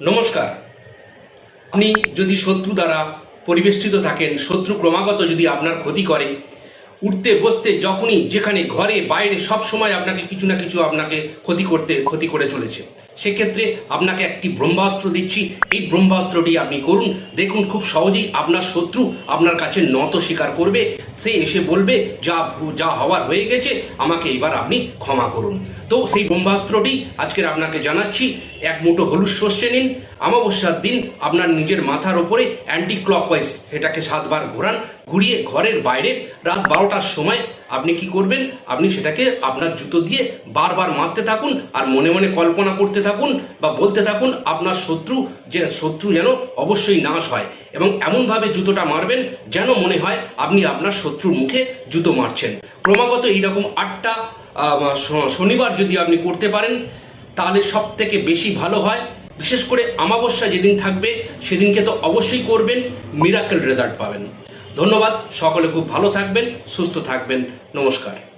নমস্কার। আপনি যদি শত্রু দ্বারা পরিবেষ্টিত থাকেন, শত্রু ক্রমাগত যদি আপনার ক্ষতি করে, উঠতে, বসতে, যখনই, যেখানে, ঘরে, বাইরে সব সময় আপনাকে কিছু না কিছু আপনাকে ক্ষতি করতে, ক্ষতি করে চলেছে। সেক্ষেত্রে আপনাকে একটি ব্রহ্মাস্ত্র দিচ্ছি। এই ব্রহ্মাস্ত্রটি আপনি করুন। দেখুন, খুব সহজেই আপনার শত্রু আপনার কাছে নত স্বীকার করবে। সে এসে বলবে, যা যা হওয়ার হয়ে গেছে, আমাকে এবার আপনি ক্ষমা করুন। তো সেই ব্রহ্মাস্ত্রটি আজকের আপনাকে জানাচ্ছি। এক মুঠো হলুদ সর্ষে নিন। অমাবস্যার দিন আপনার নিজের মাথার ওপরে অ্যান্টি ক্লকওয়াইজ সেটাকে সাতবার ঘোরান, ঘুরিয়ে ঘরের বাইরে রাত বারোটার সময় আপনি কি করবেন? আপনি সেটাকে আপনার জুতো দিয়ে বারবার মারতে থাকুন আর মনে মনে কল্পনা করতে থাকুন বা বলতে থাকুন, আপনার শত্রু যে শত্রু যেন অবশ্যই নাশ হয়। এবং এমনভাবে জুতোটা মারবেন যেন মনে হয় আপনি আপনার শত্রুর মুখে জুতো মারছেন। ক্রমাগত এইরকম আটটা শনিবার যদি আপনি করতে পারেন, তাহলে সব থেকে বেশি ভালো হয়। বিশেষ করে অমাবস্যা যেদিন থাকবে, সেদিনকে তো অবশ্যই করবেন, মিরাকেল রেজাল্ট পাবেন। ধন্যবাদ, সকলে খুব ভালো থাকবেন, সুস্থ থাকবেন। নমস্কার।